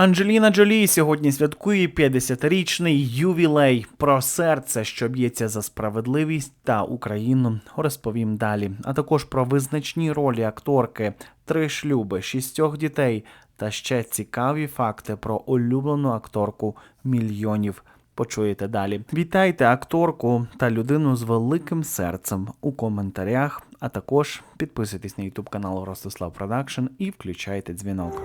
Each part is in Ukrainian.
Анджеліна Джолі сьогодні святкує 50-річний ювілей. Про серце, що б'ється за справедливість та Україну, розповім далі. А також про визначні ролі акторки, три шлюби, шістьох дітей та ще цікаві факти про улюблену акторку мільйонів. Почуєте далі. Вітайте акторку та людину з великим серцем у коментарях, а також підписуйтесь на YouTube канал Ростислав Продакшн і включайте дзвінок.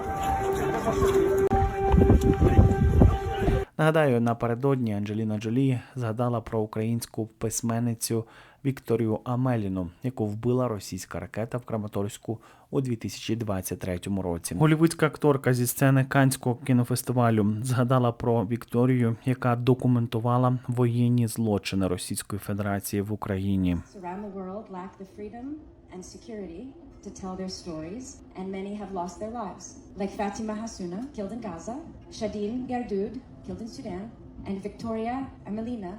Нагадаю, напередодні Анджеліна Джолі згадала про українську письменницю Вікторію Амеліну, яку вбила російська ракета в Краматорську у 2023 році. Голівудська акторка зі сцени Канського кінофестивалю згадала про Вікторію, яка документувала воєнні злочини Російської Федерації в Україні. to tell their stories, and many have lost their lives, like Fatima Hassouna, killed in Gaza, Shadin Gardoud, killed in Sudan, and Victoria Amelina.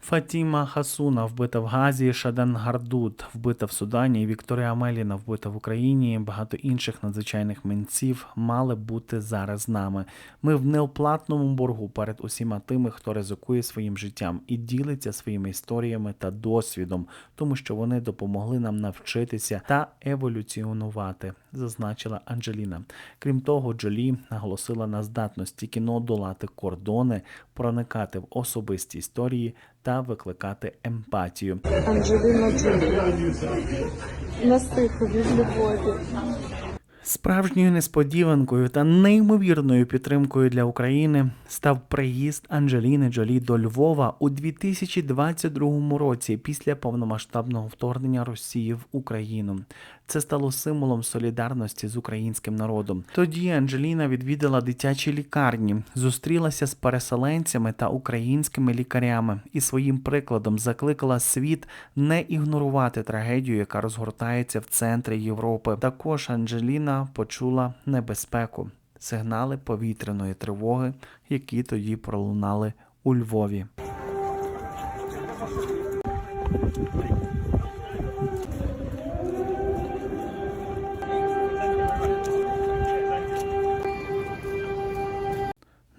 Фатіма Хасуна вбита в Газі, Шаден Гардут вбита в Судані, Вікторія Амеліна вбита в Україні. Багато інших надзвичайних митців мали бути зараз з нами. Ми в неоплатному боргу перед усіма тими, хто ризикує своїм життям і ділиться своїми історіями та досвідом, тому що вони допомогли нам навчитися та еволюціонувати, зазначила Анджеліна. Крім того, Джолі наголосила на здатності кіно долати кордони, проникати в особисті історії та викликати емпатію. Анджеліна. Настиху. Справжньою несподіванкою та неймовірною підтримкою для України став приїзд Анджеліни Джолі до Львова у 2022 році після повномасштабного вторгнення Росії в Україну. Це стало символом солідарності з українським народом. Тоді Анджеліна відвідала дитячі лікарні, зустрілася з переселенцями та українськими лікарями і своїм прикладом закликала світ не ігнорувати трагедію, яка розгортається в центрі Європи. Також Анджеліна почула небезпеку, сигнали повітряної тривоги, які тоді пролунали у Львові.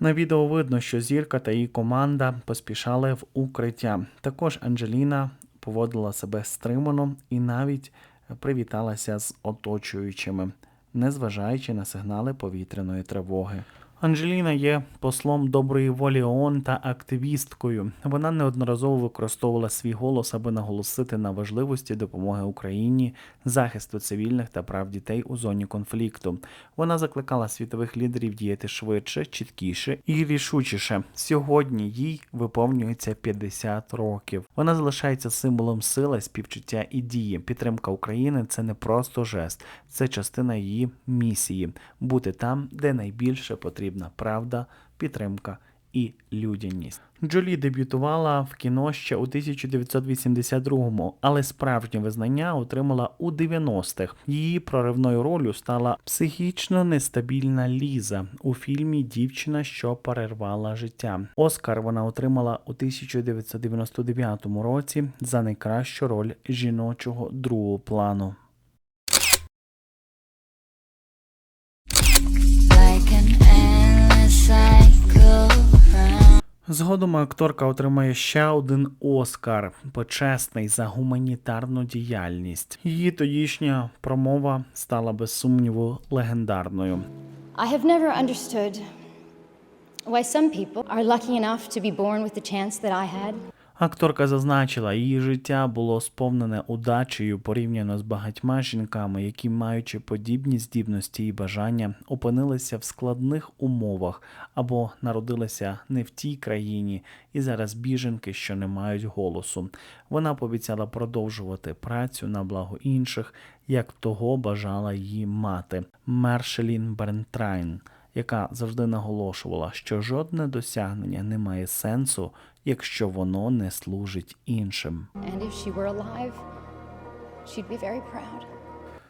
На відео видно, що зірка та її команда поспішали в укриття. Також Анджеліна поводила себе стримано і навіть привіталася з оточуючими, незважаючи на сигнали повітряної тривоги. Анджеліна є послом доброї волі ООН та активісткою. Вона неодноразово використовувала свій голос, аби наголосити на важливості допомоги Україні, захисту цивільних та прав дітей у зоні конфлікту. Вона закликала світових лідерів діяти швидше, чіткіше і рішучіше. Сьогодні їй виповнюється 50 років. Вона залишається символом сили, співчуття і дії. Підтримка України це не просто жест, це частина її місії бути там, де найбільше потрібна правда, підтримка і людяність. Джолі дебютувала в кіно ще у 1982-му, але справжнє визнання отримала у 90-х. Її проривною ролью стала психічно нестабільна Ліза у фільмі Дівчина, що перервала життя. Оскар вона отримала у 1999 році за найкращу роль жіночого другого плану. Згодом акторка отримає ще один Оскар, почесний за гуманітарну діяльність. Її тодішня промова стала без сумніву легендарною. I have never understood why some people are lucky enough to be born with the chance that I had. Акторка зазначила, її життя було сповнене удачею порівняно з багатьма жінками, які, маючи подібні здібності і бажання, опинилися в складних умовах або народилися не в тій країні, і зараз біженки, що не мають голосу. Вона пообіцяла продовжувати працю на благо інших, як того бажала її мати Мершелін Бернтрайн яка завжди наголошувала, що жодне досягнення не має сенсу, якщо воно не служить іншим. And if she were alive, she'd be very proud.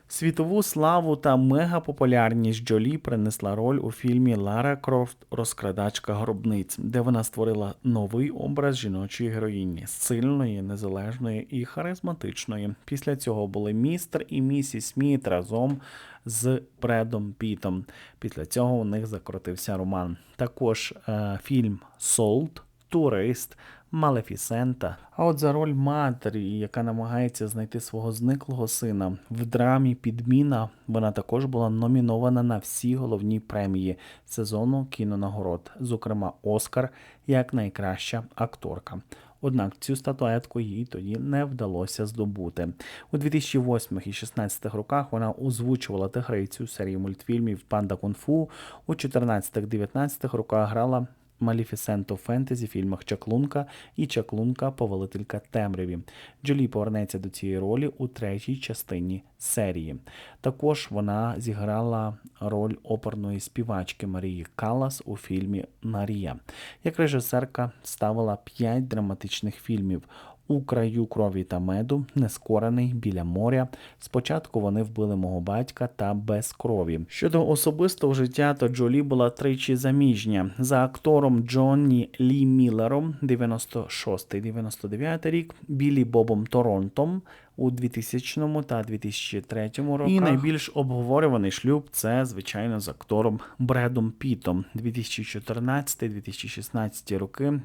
Світову славу та мегапопулярність Джолі принесла роль у фільмі Лара Крофт Розкрадачка гробниць, де вона створила новий образ жіночої героїні, сильної, незалежної і харизматичної. Після цього були містер і місіс Сміт разом з Бредом Пітом. Після цього у них закрутився роман. Також е, фільм Солт, Турист. Малефісента. А от за роль матері, яка намагається знайти свого зниклого сина в драмі Підміна, вона також була номінована на всі головні премії сезону кінонагород, зокрема Оскар як найкраща акторка. Однак цю статуетку їй тоді не вдалося здобути. У 2008 і 2016 роках вона озвучувала тигрицю серії мультфільмів Панда Кунг-фу. У 14-19 роках грала Маліфісенто фентезі фільмах Чаклунка і Чаклунка Повелителька темряві. Джолі повернеться до цієї ролі у третій частині серії. Також вона зіграла роль оперної співачки Марії Калас у фільмі Марія. Як режисерка ставила п'ять драматичних фільмів. У краю крові та меду, нескорений біля моря. Спочатку вони вбили мого батька та без крові. Щодо особистого життя, то Джолі була тричі заміжня за актором Джонні Лі Міллером 96-99 рік, Білі Бобом Торонтом у 2000 та 2003 роках. І найбільш обговорюваний шлюб це, звичайно, з актором Бредом Пітом 2014-2016 роки.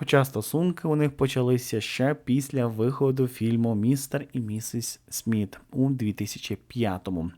Хоча стосунки у них почалися ще після виходу фільму Містер і місіс Сміт у 2005-му.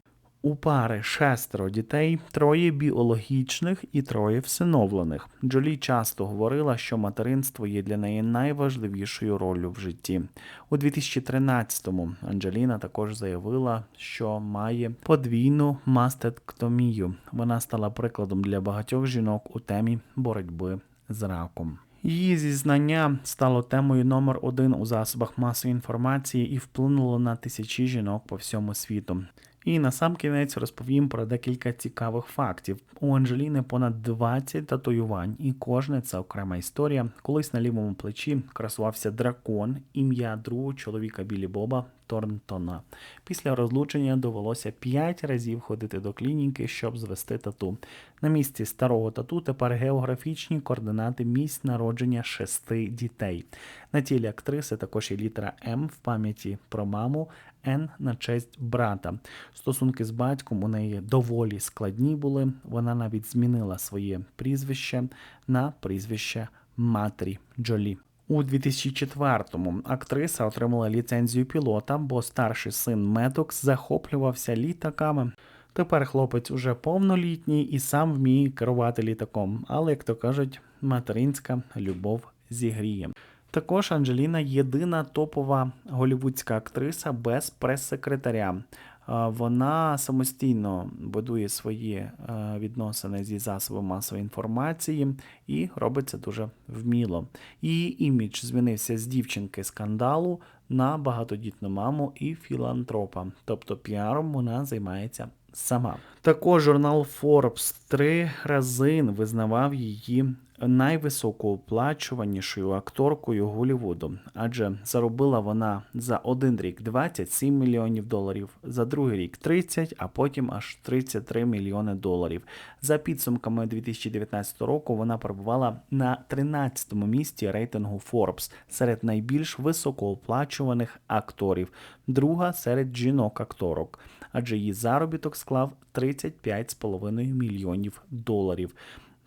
У пари шестеро дітей, троє біологічних і троє всиновлених. Джолі часто говорила, що материнство є для неї найважливішою роллю в житті. У 2013-му Анджеліна також заявила, що має подвійну мастектомію. Вона стала прикладом для багатьох жінок у темі боротьби з раком. Її зізнання стало темою номер один у засобах масової інформації і вплинуло на тисячі жінок по всьому світу. І на сам кінець розповім про декілька цікавих фактів. У Анжеліни понад 20 татуювань, і кожне це окрема історія. Колись на лівому плечі красувався дракон, ім'я другого чоловіка Білі Боба Торнтона. Після розлучення довелося 5 разів ходити до клініки, щоб звести тату. На місці старого тату тепер географічні координати місць народження шести дітей. На тілі актриси також є літера М в пам'яті про маму, Н на честь брата. Стосунки з батьком у неї доволі складні були. Вона навіть змінила своє прізвище на прізвище матері Джолі. У 2004-му актриса отримала ліцензію пілота, бо старший син Медокс захоплювався літаками. Тепер хлопець уже повнолітній і сам вміє керувати літаком, але, як то кажуть, материнська любов зігріє. Також Анджеліна єдина топова голівудська актриса без прес-секретаря. Вона самостійно будує свої е, відносини зі засобами масової інформації і робить це дуже вміло. Її імідж змінився з дівчинки скандалу на багатодітну маму і філантропа. Тобто піаром вона займається сама. Також журнал Forbes три рази визнавав її найвисокооплачуванішою акторкою Голлівуду, адже заробила вона за один рік 27 мільйонів доларів, за другий рік 30, а потім аж 33 мільйони доларів. За підсумками 2019 року вона перебувала на 13-му місці рейтингу Forbes серед найбільш високооплачуваних акторів, друга серед жінок-акторок, адже її заробіток склав 35,5 мільйонів доларів.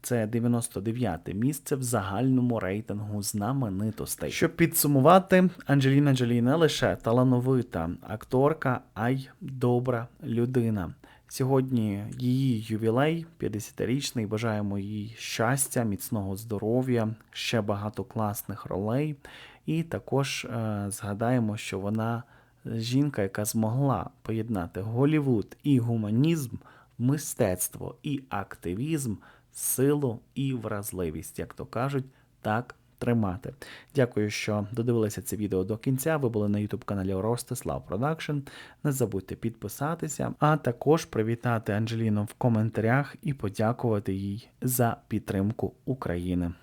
Це 99-те місце в загальному рейтингу знаменитостей. Щоб підсумувати, Анджеліна Джолі не лише талановита акторка, а й добра людина. Сьогодні її ювілей 50-річний. Бажаємо їй щастя, міцного здоров'я, ще багато класних ролей. І також е, згадаємо, що вона жінка, яка змогла поєднати Голівуд і гуманізм, мистецтво і активізм, силу і вразливість, як то кажуть, так тримати. Дякую, що додивилися це відео до кінця. Ви були на youtube каналі Ростислав Продакшн. Не забудьте підписатися, а також привітати Анджеліну в коментарях і подякувати їй за підтримку України.